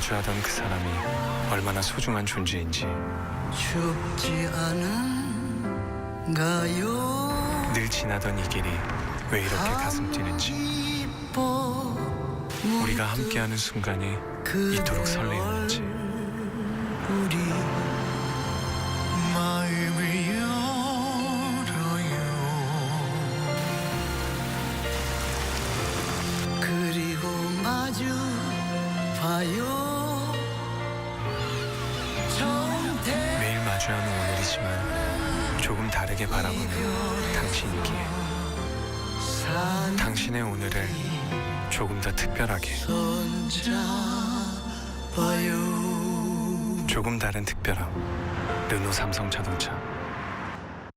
마주하던 그 사람이 얼마나 소중한 존재인지. 춥지 않은가요? 늘 지나던 이 길이 왜 이렇게 가슴 뛰는지. 우리가 함께하는 순간이 이토록 설레었는지. 우리 마음을 열어요. 그리고 마주 봐요 마주하는 오늘이지만 조금 다르게 바라보는 당신이기에 산 당신의 오늘을 조금 더 특별하게 조금 다른 특별함 르노 삼성 자동차